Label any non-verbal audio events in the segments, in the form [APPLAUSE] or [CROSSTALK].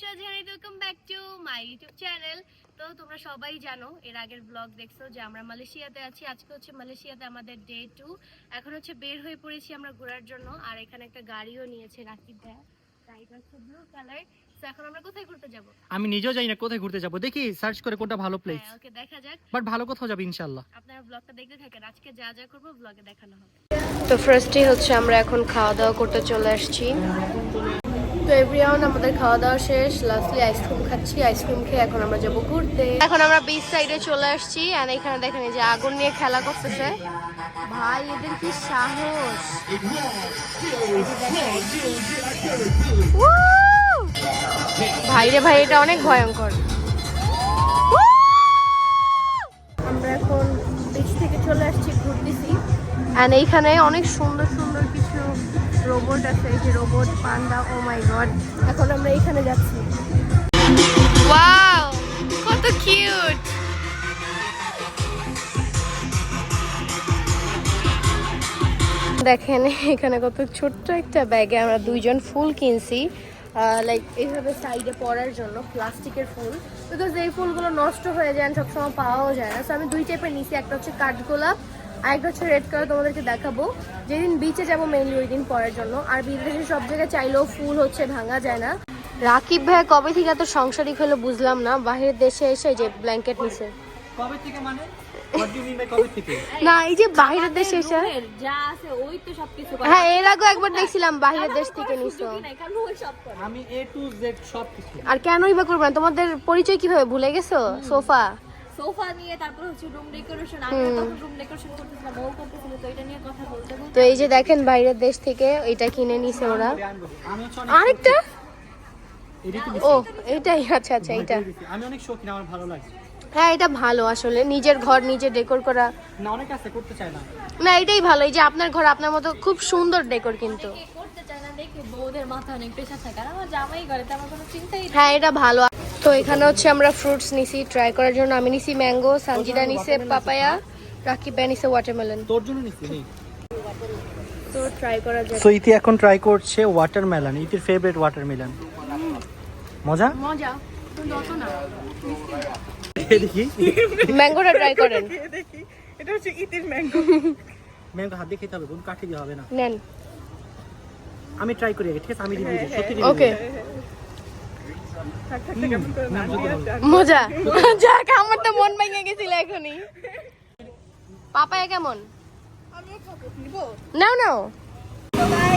Shahjahani welcome back to my YouTube channel তো তোমরা সবাই জানো এর আগের ব্লগ দেখছ যে আমরা মালয়েশিয়াতে আছি। আজকে হচ্ছে মালয়েশিয়াতে আমাদের ডে টু এখন হচ্ছে বের হয়ে পড়েছি আমরা ঘোরার জন্য। আর এখানে একটা গাড়িও নিয়েছে রাকিব ভাইয়া গাড়িটা হচ্ছে ব্লু কালার তো এখন আমরা কোথায় ঘুরতে যাব? আমি নিজেও জানি না কোথায় ঘুরতে যাব। দেখি সার্চ করে কোনটা ভালো প্লেস হ্যাঁ ওকে দেখা যাক। বাট ভালো কোথাও যাবে ইনশাল্লাহ আপনারা ব্লগটা দেখতে থাকেন। আজকে যা যা করব ব্লগে দেখানো হবে। তো ফার্স্টে হচ্ছে আমরা এখন খাওয়া দাওয়া করতে চলে আসছি। তো এভরিওয়ান আমাদের খাওয়া দাওয়া শেষ লাস্টলি আইসক্রিম খাচ্ছি। আইসক্রিম খেয়ে এখন আমরা যাব ঘুরতে। এখন আমরা বিচ সাইডে চলে আসছি। আর এখানে দেখেন এই যে আগুন নিয়ে খেলা করতেছে। ভাই এদের কি সাহস! ভাই রে ভাই এটা অনেক ভয়ঙ্কর। আমরা এখন বিচ থেকে চলে আসছি ঘুরতেছি। অ্যান্ড এইখানে অনেক সুন্দর সুন্দর রোবট আছে এই যে robot panda oh my god এখন আমরা এখানে যাচ্ছি। ওয়াও কত কিউট দেখেন এখানে কত ছোট্ট একটা ব্যাগে আমরা দুইজন ফুল কিনছি। লাইক এইভাবে সাইডে পরার জন্য প্লাস্টিকের ফুল। বিকজ এই ফুলগুলো নষ্ট হয়ে যায় সবসময় পাওয়াও যায় না। সো আমি দুই টাইপের নিছি একটা হচ্ছে কাঠগোলাপ আর একটা হচ্ছে রেড কালার তোমাদেরকে দেখাবো। যেদিন বিচে যাব মেইনলি ওই দিন পরার জন্য। আর বিদেশে সব জায়গায় চাইলেও ফুল হচ্ছে ভাঙা যায় না। রাকিব ভাই কবে থেকে এত সংসারিক হলো বুঝলাম না। বাহিরের দেশে এসে যে ব্ল্যাঙ্কেট নিছে। কবে থেকে মানে? মিন না এই যে বাহিরের দেশে এসে। যা আছে ওই তো সবকিছু হ্যাঁ এর আগেও একবার দেখছিলাম বাহিরের দেশ থেকে নিছো। এখানে ওই সব করে। আমি এ টু জেড সব আর কেনই বা করবে না? তোমাদের পরিচয় কীভাবে? ভুলে গেছো? সোফা? সোফা নিয়ে তারপর হচ্ছে রুম ডেকোরেশন আমি তখন রুম ডেকোরেশন করতেছিলাম ও করতেছিল তো এটা নিয়ে কথা বলতে বলতে তো এই যে দেখেন বাইরের দেশ থেকে এটা কিনে নিছে ওরা। আরেকটা? এটাই ও এইটাই আচ্ছা আচ্ছা এইটা দিছি। আমি অনেক শৌখিন আমার ভালো লাগে। হ্যাঁ এটা ভালো আসলে। নিজের ঘর নিজে ডেকোর করা। না অনেক আছে করতে চায় না। না এটাই ভালো। এই যে আপনার ঘর আপনার মতো খুব সুন্দর ডেকোর কিন্তু। করতে চায় না দেখে বউদের মাথায় অনেক থাকে। আর আমার জামাই করে তো আমার কোনো চিন্তাই হ্যাঁ এটা ভালো। তো এখানে হচ্ছে আমরা ফ্রুটস নিছি ট্রাই করার জন্য আমি নিছি ম্যাঙ্গো সানজিদা নিছে পাপায়া রাকিব ভাই নিছে ওয়াটারমেলন তোর জন্য নিছি তো ট্রাই করা যাক। সো ইতি এখন ট্রাই করছে ওয়াটারমেলন ইতির ফেভারিট ওয়াটারমেলন মজা? মজা। না দেখি। ম্যাঙ্গোটা ট্রাই করেন। এটা হচ্ছে ইতির ম্যাঙ্গো ম্যাঙ্গো হাত দিয়ে খেতে হবে কোন কাঠি দিয়ে হবে না। নেন। আমি ট্রাই করি আগে ঠিক আছে? আমি রিভিউ দিই সত্যি review ওকে মজা। [LAUGHS] যাক আমার তো মন ভেঙে গেছিল এখনই। পাপায়া কেমন? নিবো? নাও নাও।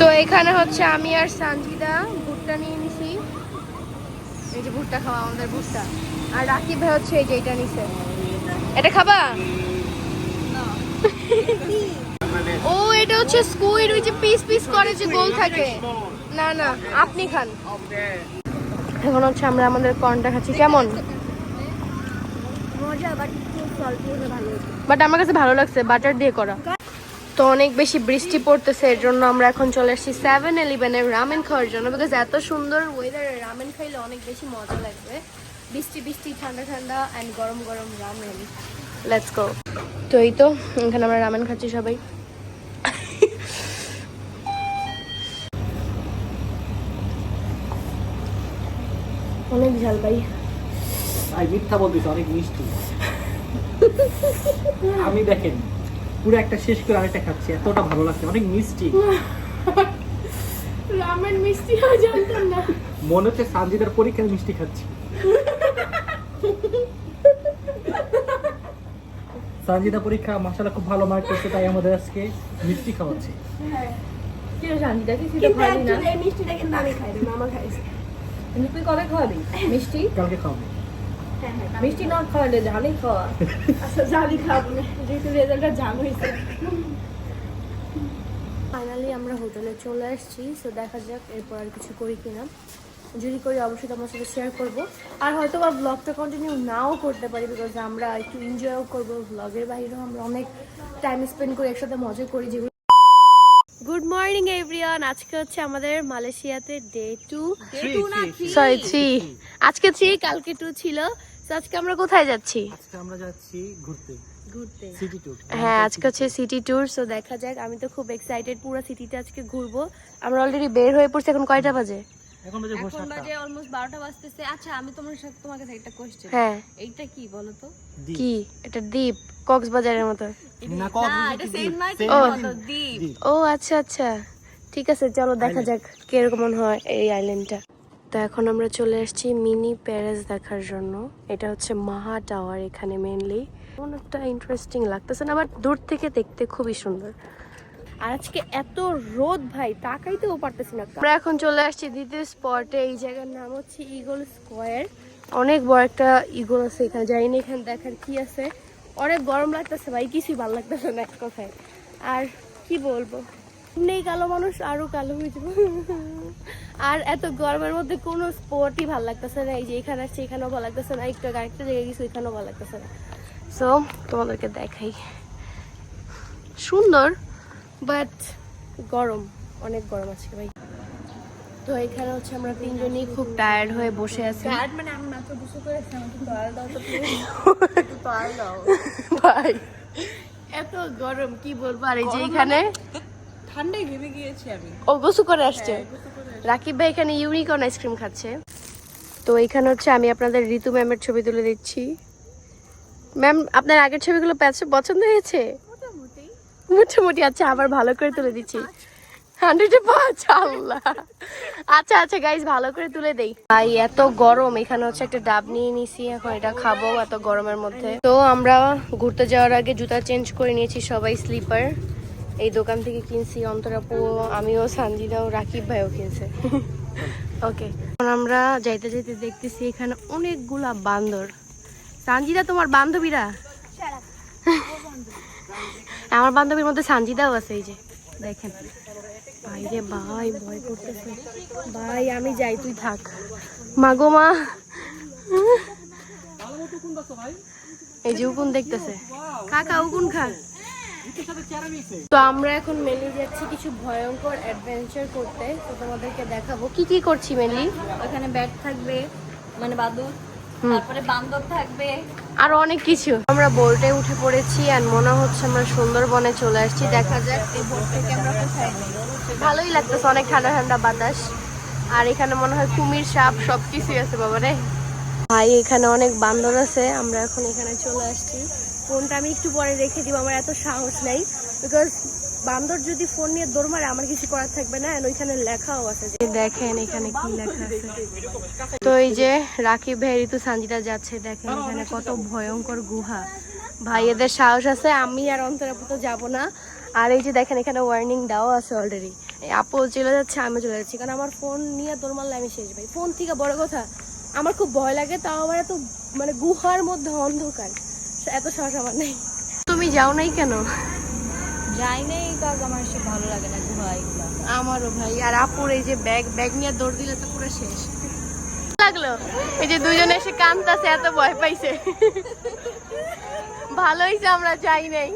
তো এখানে হচ্ছে আমি আর সানজিদা ভুট্টা নিয়ে নিছি। এই যে ভুট্টা খাওয়া আমাদের ভুট্টা। আর রাকিব ভাই হচ্ছে এই যে এটা নিছে। এটা খাবা? ও এটা হচ্ছে স্কুইড ওই যে পিস পিস করে যে গোল থাকে। না না আপনি খান। এখন হচ্ছে আমরা আমাদের কর্নটা খাচ্ছি কেমন? বাট আমার কাছে ভালো লাগছে বাটার দিয়ে করা। তো অনেক বেশি বৃষ্টি পড়তেছে এর জন্য আমরা এখন চলে আসছি সেভেন ইলেভেনের রামেন খাওয়ার জন্য বিকজ এত সুন্দর ওয়েদারে রামেন খাইলে অনেক বেশি মজা লাগবে। বৃষ্টি বৃষ্টি ঠান্ডা ঠান্ডা অ্যান্ড গরম গরম রামেন লেটস গো তো এই তো এখানে আমরা রামেন খাচ্ছি সবাই। অনেক ঝাল ভাই মিথ্যা বলতেছি অনেক মিষ্টি। আমি দেখেন পুরো একটা শেষ করে আরেকটা খাচ্ছি এতটা ভালো লাগছে অনেক মিষ্টি। রামেন মিষ্টি হয় জানতাম না। মনে হচ্ছে সানজিদার পরীক্ষার মিষ্টি খাচ্ছি। সানজিদা পরীক্ষা মাসালা খুব ভালো মার্ক করছে তাই আমাদের আজকে মিষ্টি খাওয়াচ্ছে। এই মিষ্টিটা কিন্তু আমি খাই না মামা খাইছে। কিন্তু তুই কবে খাওয়াবি? মিষ্টি? কালকে খাওয়াবো। মিষ্টি নট খাওয়ালে ঝালই খাওয়া। [LAUGHS] আচ্ছা না যেহেতু রেজাল্টটা জাম হয়েছে। ফাইনালি আমরা হোটেলে চলে আসছি সো দেখা যাক এরপর আর কিছু করি কিনা। যদি করি অবশ্যই তোমার সাথে শেয়ার করব। আর হয়তো বা ব্লগটা কন্টিনিউ নাও করতে পারি বিকজ আমরা একটু এনজয়ও করব ব্লগের বাইরেও আমরা অনেক টাইম স্পেন্ড করি একসাথে মজা করি যেগুলো গুড মর্নিং এভরিওয়ান আজকে হচ্ছে আমাদের মালয়েশিয়াতে ডে টু সরি থ্রি আজকে থ্রি কালকে টু ছিল। তো আজকে আমরা কোথায় যাচ্ছি? আজকে আমরা যাচ্ছি ঘুরতে। ঘুরতে। সিটি ট্যুর হ্যাঁ আজকে হচ্ছে সিটি ট্যুর সো দেখা যাক। আমি তো খুব এক্সাইটেড পুরো সিটিতে আজকে ঘুরবো। আমরা অলরেডি বের হয়ে পড়ছি এখন কয়টা বাজে? এখন বাজে ভোর এখন বাজে অলমোস্ট বারোটা বাজতেছে। আচ্ছা আমি তোমার সাথে তোমার কাছে একটা কোশ্চেন হ্যাঁ এইটা কি বলো তো কি? এটা দ্বীপ। কক্সবাজারের মতো। না সেন্ট? মতো দ্বীপ। ও আচ্ছা আচ্ছা। ঠিক আছে চলো দেখা যাক কীরকম হয় এই আইল্যান্ডটা তো এখন আমরা চলে এসেছি মিনি প্যারেস দেখার জন্য। এটা হচ্ছে মাহা টাওয়ার এখানে মেনলি অনেকটা ইন্টারেস্টিং লাগতেছে না বাট দূর থেকে দেখতে খুবই সুন্দর। আজকে এত রোদ ভাই, তাকাইতেও পারতেছি না। আমরা এখন চলে আসছি দ্বিতীয় স্পটে এই জায়গার নাম হচ্ছে ইগল স্কোয়ার অনেক বড় একটা ইগল আছে এখানে যাই না এখানে দেখার কি আছে। অনেক গরম লাগতেছে ভাই, কিছুই ভালো লাগতেছে না এক কথায়। আর কি বলব? নেই কালো মানুষ, আরও কালো হয়ে আর এত গরমের মধ্যে কোনো স্পটই ভালো লাগতেছে না। এই যে এখানে আসছে, এখানেও ভালো লাগতেছে না। একটু আরেকটা জায়গায় গেছি এখানেও ভালো লাগতেছে না। সো তোমাদেরকে দেখাই। সুন্দর। বাট গরম অনেক গরম আছে ভাই। তো এখানে হচ্ছে আমরা তিনজনই খুব টায়ার্ড হয়ে বসে আছি। আর মানে আমি মাত্র আমাকে তোয়াল দাও তো তোয়াল দাও। ভাই এত গরম কি বলব? আর এই যে এখানে ঠান্ডায় ঘেমে গিয়েছি আমি। ও গোসু করে আসছে। রাকিব ভাই এখানে ইউনিকর্ন আইসক্রিম খাচ্ছে। তো এখানে হচ্ছে আমি আপনাদের ঋতু ম্যামের ছবি তুলে দিচ্ছি। ম্যাম আপনার আগের ছবিগুলো পেছ- পছন্দ হয়েছে? মোটামুটি আচ্ছা আবার ভালো করে তুলে দিচ্ছি। হান্ড্রেডে আচ্ছা আচ্ছা গাইজ ভালো করে তুলে দেই। ভাই, এত গরম, এখানে হচ্ছে একটা ডাব নিয়ে নিছি, এখন এটা খাব এত গরমের মধ্যে। তো আমরা ঘুরতে যাওয়ার আগে জুতা চেঞ্জ করে নিয়েছি সবাই স্লিপার এই দোকান থেকে কিনছি অন্তরাপু, আমিও, সানজিদাও, রাকিব ভাইও কিনছে। ওকে এখন আমরা যাইতে যাইতে দেখতেছি এখানে অনেকগুলা বান্দর। সানজিদা, তোমার বান্ধবীরা? আমার বান্ধবীর মধ্যে সানজিদাও আছে এই যে। দেখেন। ভাই রে ভাই ভয় করতেছে। ভাই আমি যাই তুই থাক। মাগো মা। এই যে উকুন দেখতেছে। কাকা উকুন খা। তো আমরা এখন মেনলি যাচ্ছি কিছু ভয়ঙ্কর অ্যাডভেঞ্চার করতে। তো তোমাদেরকে দেখাবো কি কি করছি মেনলি। ওখানে ব্যাগ থাকবে মানে বাদুর। তারপরে বান্দর থাকবে। আর অনেক কিছু। আমরা বোর্ডে উঠে পড়েছি আর মনে হচ্ছে আমরা সুন্দরবনে চলে আসছি। দেখা যাক এই বোর্ড থেকে আমরা কোথায় ভালোই লাগতেছে অনেক ঠান্ডা ঠান্ডা বাতাস। আর এখানে মনে হয় কুমির সাপ সব কিছুই আছে বাবা রে। ভাই এখানে অনেক বান্দর আছে। আমরা এখন এখানে চলে আসছি। ফোনটা আমি একটু পরে রেখে দিব আমার এত সাহস নেই। বিকজ বান্দর যদি ফোন নিয়ে দৌড় মারে আমার কিছু করার থাকবে না। ওইখানে লেখাও আছে দেখেন এখানে কি লেখা আছে। তো এই যে রাকিব ভাই ঋতু সানজিদা যাচ্ছে দেখেন এখানে কত ভয়ঙ্কর গুহা। ভাই এদের সাহস আছে আমি আর অন্তরাপু তো যাব না। আর এই যে দেখেন এখানে ওয়ার্নিং দেওয়া আছে অলরেডি আপু চলে যাচ্ছে আমি চলে যাচ্ছি। কারণ আমার ফোন নিয়ে তোর মারলে আমি শেষ ভাই। ফোন থেকে বড় কথা আমার খুব ভয় লাগে তাও আবার এত মানে গুহার মধ্যে অন্ধকার। এত সাহস আমার নেই। তুমি যাও নাই কেন? যাই নেই কাজ আমার সে ভালো লাগে না এগুলো। আমারও ভাই আর আপুর এই যে ব্যাগ ব্যাগ নিয়ে দৌড় দিলে তো পুরো শেষ। লাগল? এই যে দুজনে এসে কান্তাছে এত ভয় পাইছে। ভালো হয়েছে আমরা যাই নাই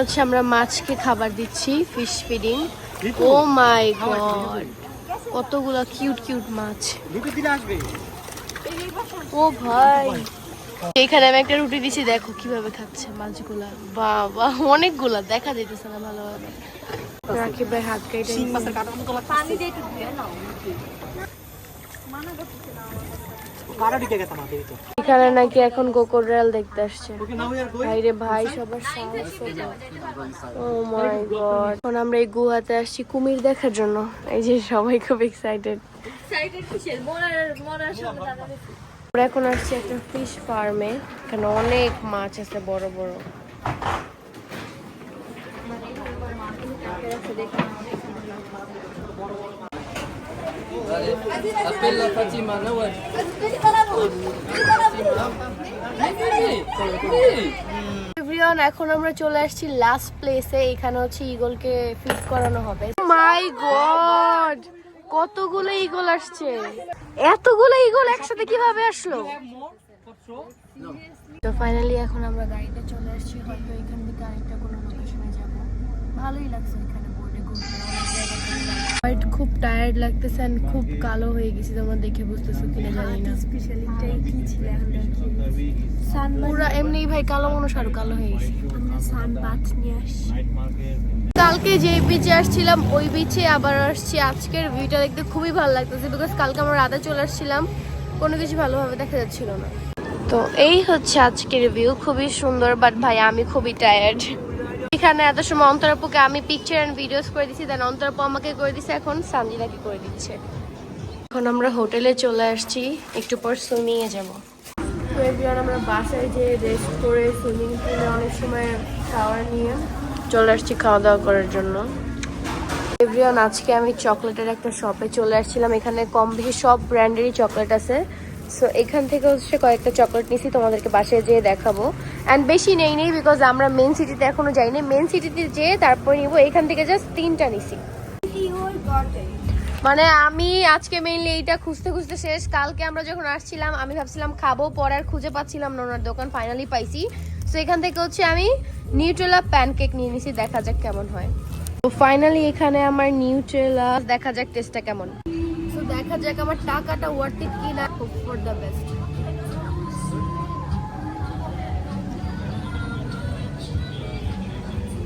হচ্ছে আমরা মাছকে খাবার দিচ্ছি fish feeding oh my god কতগুলো কিউট কিউট মাছ। আসবে? ও ভাই। এখানে আমি একটা রুটি দিছি দেখো কীভাবে খাচ্ছে মাছগুলা। বাবা অনেকগুলা দেখা যেতেছে না ভালোভাবে। রাকিব ভাই হাত কেটে পানি দিয়ে একটু ধুয়ে নাও। এখানে নাকি এখন কোকোড্রাল দেখতে আসছে। কই? ভাই সবার সাহস ও মাই গড। এখন আমরা এই গুহাতে আসছি কুমির দেখার জন্য। এই যে সবাই খুব এক্সাইটেড কিসের? মরার মরার আমরা এখন আসছি একটা ফিশ ফার্মে এখানে অনেক মাছ আছে বড় বড়। এখন আমরা চলে আসছি লাস্ট প্লেসে এখানে হচ্ছে ইগলকে ফিট করানো হবে। মাই গড কতগুলো ইগল আসছে? এতগুলো ইগল একসাথে কীভাবে আসলো? তো ফাইনালি এখন আমরা গাড়িতে চলে আসছি হয়তো এখান থেকে আরেকটা কোনো লোকেশনে যাব। ভালোই লাগছে খুব টায়ার্ড লাগতেছে and খুব কালো হয়ে গেছে, তোমরা দেখে বুঝতেছো কিনা জানি না। পুরা এমনি ভাই কালো মানুষ আরও কালো হয়ে গেছে। কালকে যে বিচে আসছিলাম, ওই বিচে আবার আসছি। আজকের ভিউটা দেখতে খুবই ভালো লাগতেছে বিকজ কালকে আমরা রাতে চলে আসছিলাম। কোনো কিছু ভালোভাবে দেখা যাচ্ছিল না। তো এই হচ্ছে আজকের ভিউ খুবই সুন্দর বাট ভাই আমি খুবই টায়ার্ড এখানে এত সময় অন্তরাপুকে আমি পিকচার অ্যান্ড ভিডিওস করে দিচ্ছি দেন অন্তরাপু আমাকে করে দিচ্ছে এখন সানজিদাকে করে দিচ্ছে। এখন আমরা হোটেলে চলে আসছি একটু পর সুইমিংয়ে যাব। আমরা বাসায় যে রেস্ট করে সুইমিং পুলে অনেক সময় শাওয়ার নিয়ে চলে আসছি খাওয়া দাওয়া করার জন্য। এভরিওয়ান আজকে আমি চকলেটের একটা শপে চলে আসছিলাম। এখানে কম বেশি সব ব্র্যান্ডেরই চকলেট আছে। সো এখান থেকে হচ্ছে কয়েকটা চকলেট নিছি, তোমাদেরকে বাসায় যেয়ে দেখাবো। অ্যান্ড বেশি নেই নেই বিকজ আমরা মেন সিটিতে এখনও যাইনি। মেন সিটিতে যেয়ে তারপর নিবো, এখান থেকে জাস্ট তিনটা নিছি। মানে আমি আজকে মেইনলি এইটা খুঁজতে খুঁজতে শেষ। কালকে আমরা যখন আসছিলাম, আমি ভাবছিলাম খাব, পরে আর খুঁজে পাচ্ছিলাম না, ওনার দোকান ফাইনালি পাইছি। সো এখান থেকে হচ্ছে আমি নিউট্রেলা প্যানকেক নিয়ে নিছি, দেখা যাক কেমন হয়। তো ফাইনালি এখানে আমার নিউট্রেলা দেখা যাক টেস্টটা কেমন। দেখা যাক আমার টাকাটা ওয়ার্থ ইট কি না হোপ ফর দ্য বেস্ট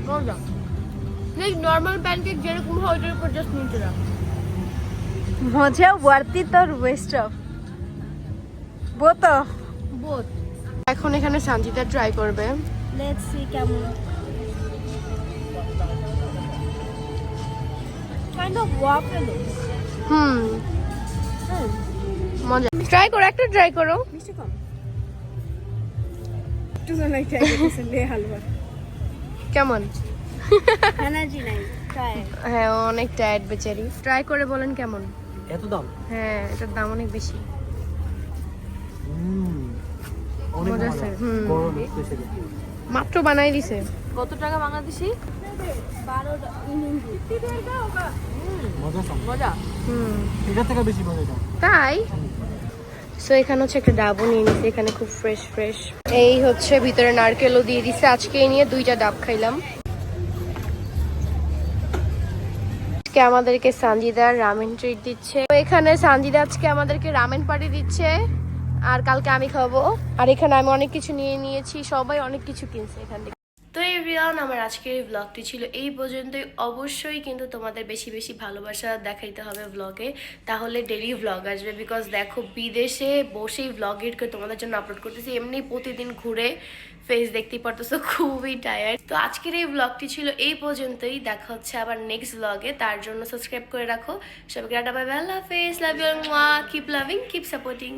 মজা নর্মাল প্যানকেক যেরকম হয় ওইটার উপর জাস্ট নিউট্রেলা মজা worth it or waste of both both এখন এখানে সানজিদা ট্রাই করবে। লেটস সি কেমন। হুম। মজা। ট্রাই করো একটা ট্রাই করো। মিষ্টি কম। একটু লে হালুয়া। কেমন? এনার্জি নাই হ্যাঁ অনেক টায়ার্ড বেচারি। ট্রাই করে বলেন কেমন? এত দাম? হ্যাঁ এটার দাম অনেক বেশি। হুম অনেক মজা মজা হুম। মাত্র বানাই দিছে। কত টাকা বাংলাদেশি? বারোটা মজা। মজা থেকে বেশি তাই? সো এখানে হচ্ছে একটা ডাবও নিয়ে নিছে এখানে খুব ফ্রেশ ফ্রেশ এই হচ্ছে ভিতরে নারকেলও দিয়ে দিছে। আজকে এই নিয়ে দুইটা ডাব খাইলাম। আজকে আমাদেরকে সানজিদা রামেন ট্রিট দিচ্ছে। তো এখানে সানজিদা আজকে আমাদেরকে রামেন পার্টি দিচ্ছে। আর কালকে আমি খাব। আর এখানে আমি অনেক কিছু নিয়ে নিয়েছি, সবাই অনেক কিছু কিনছে এখান থেকে। তো এভরিওয়ান আমার আজকের এই ব্লগটি ছিল এই পর্যন্তই। অবশ্যই কিন্তু তোমাদের বেশি বেশি ভালোবাসা দেখাইতে হবে ব্লগে তাহলে ডেলি ব্লগ আসবে বিকজ দেখো বিদেশে বসেই ব্লগ এড করে তোমাদের জন্য আপলোড করতেছি। এমনি প্রতিদিন ঘুরে ফেস দেখতেই পারতেছো, খুবই টায়ার্ড তো আজকের এই ব্লগটি ছিল এই পর্যন্তই। দেখা হচ্ছে আবার নেক্সট ব্লগে তার জন্য সাবস্ক্রাইব করে রাখো। সবাইকে tata bye love you keep loving keep supporting